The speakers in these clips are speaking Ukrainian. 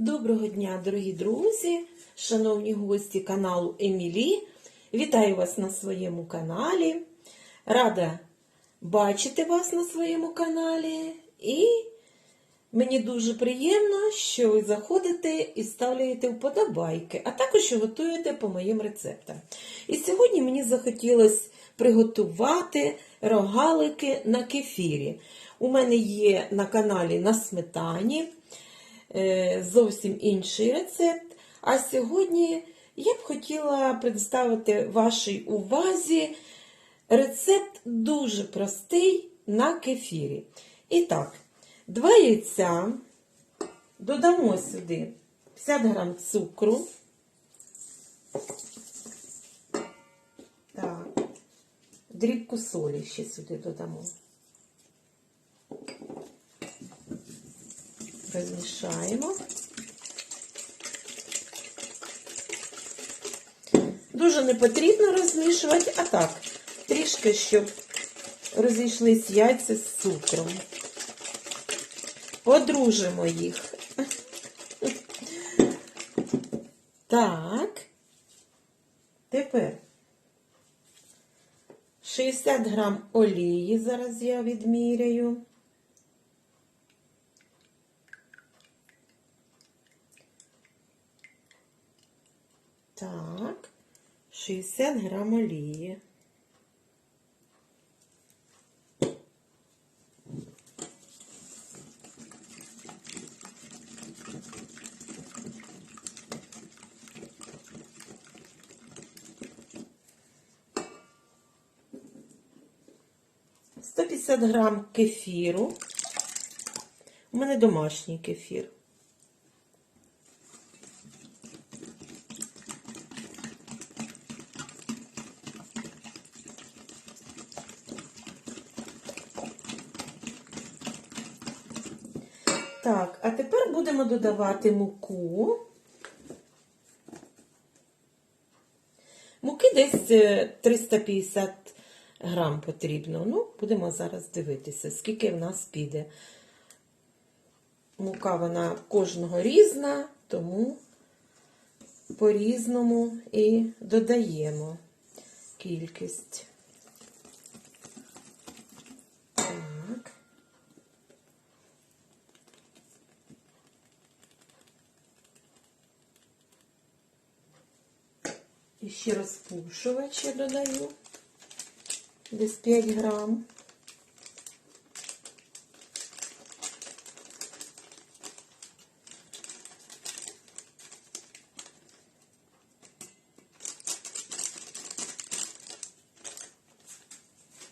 Доброго дня, дорогі друзі, шановні гості каналу Емілі. Вітаю вас на своєму каналі. Рада бачити вас на своєму каналі. І мені дуже приємно, що ви заходите і ставляєте вподобайки, а також готуєте по моїм рецептам. І сьогодні мені захотілося приготувати рогалики на кефірі. У мене є на каналі на сметані зовсім інший рецепт. А сьогодні я б хотіла представити вашій увазі рецепт дуже простий на кефірі. І так, два яйця додамо сюди 50 грам цукру. Так, дрібку солі ще сюди додамо. Розмішаємо. Дуже не потрібно розмішувати, а так, трішки, щоб розійшлись яйця з цукром. Подружимо їх. Так. Тепер 60 грам олії, зараз я відміряю. Так, 60 грам олії. Сто п'ятдесят грам кефіру. У мене домашній кефір. Так, а будемо додавати муку. Муки десь е, 350 грам потрібно. Ну, будемо зараз дивитися, скільки в нас піде. Мука вона кожного різна, тому по-різному і додаємо кількість. Так. І ще розпушувач я додаю десь 5 грам.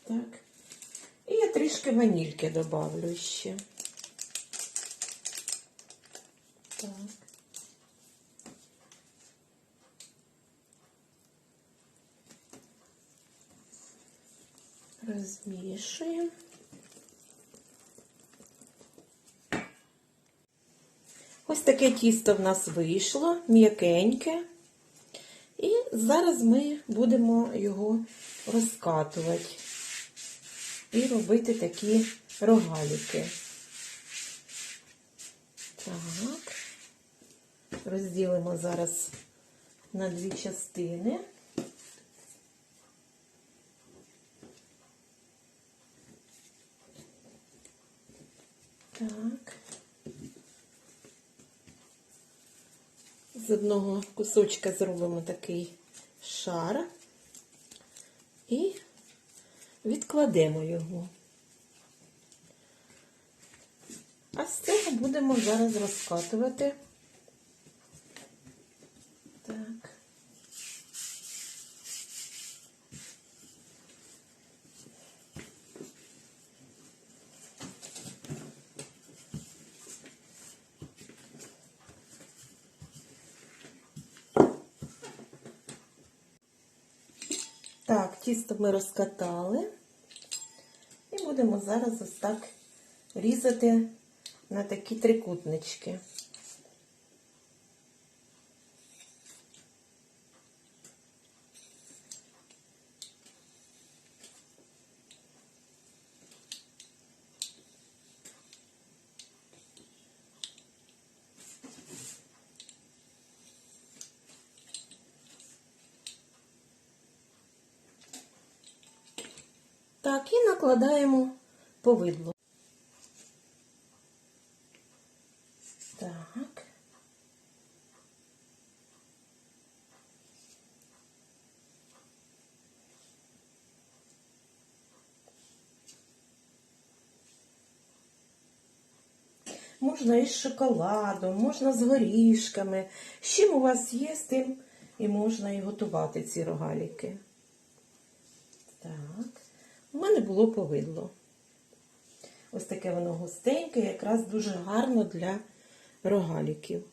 Так. І я трішки ванільки добавлю ще. Так. Розмішуємо. Ось таке тісто в нас вийшло, м'якеньке. І зараз ми будемо його розкатувати і робити такі рогаліки. Так, розділимо зараз на дві частини. Так. З одного кусочка зробимо такий шар і відкладемо його. А з цього будемо зараз розкатувати. Так. Так, тісто ми розкатали. І будемо зараз ось так різати на такі трикутнички. Так, і накладаємо повидло. Так. Можна із шоколадом, можна з горішками. З чим у вас є, з тим і можна і готувати ці рогаліки. Так, у мене було повидло. Ось таке воно густеньке, якраз дуже гарно для рогаліків.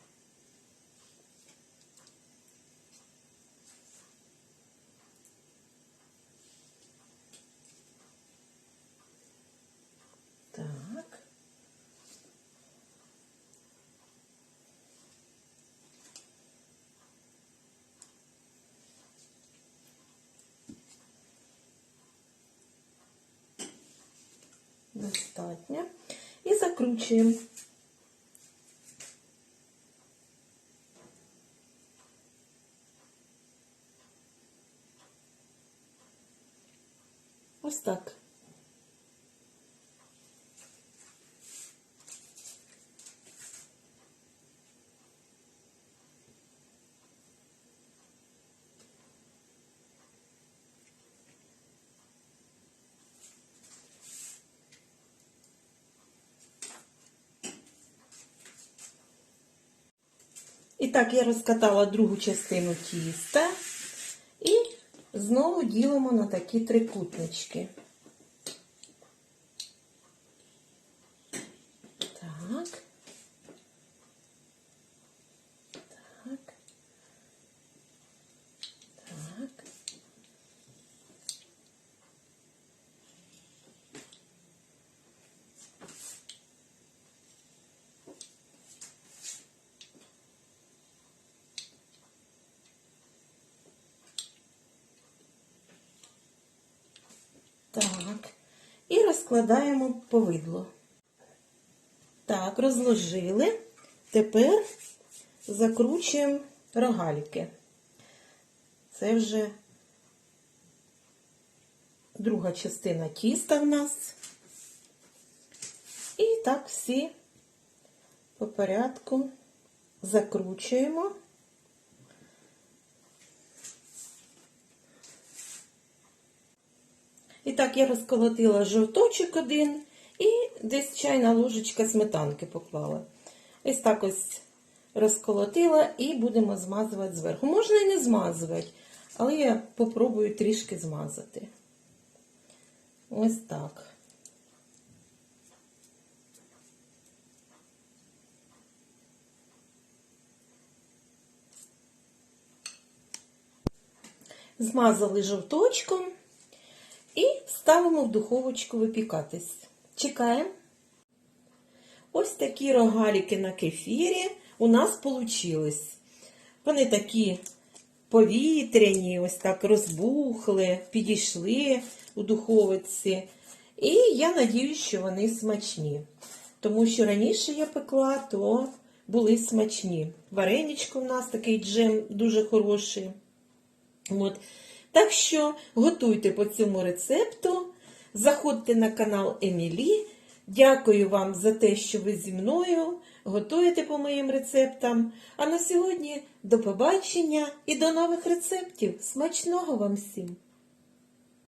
Достатньо. І закручуємо. Ось так. І так, я розкатала другу частину тіста і знову ділимо на такі трикутнички. Так. Так. Так. Так. І розкладаємо повидло. Так, розложили. Тепер закручуємо рогаліки. Це вже друга частина тіста в нас. І так всі по порядку закручуємо. І так я розколотила жовточок один і десь чайна ложечка сметанки поклала. Ось так ось розколотила і будемо змазувати зверху. Можна і не змазувати, але я попробую трішки змазати. Ось так. Змазали жовточком. Ставимо в духовочку випікатись. Чекаємо. Ось такі рогаліки на кефірі у нас вийшли. Вони такі повітряні, ось так розбухли, підійшли у духовиці. І я надіюсь, що вони смачні. Тому що раніше я пекла, то були смачні. Вареничко в нас такий джем дуже хороший. От. Так що готуйте по цьому рецепту, заходьте на канал Емілі. Дякую вам за те, що ви зі мною готуєте по моїм рецептам. А на сьогодні до побачення і до нових рецептів. Смачного вам всім!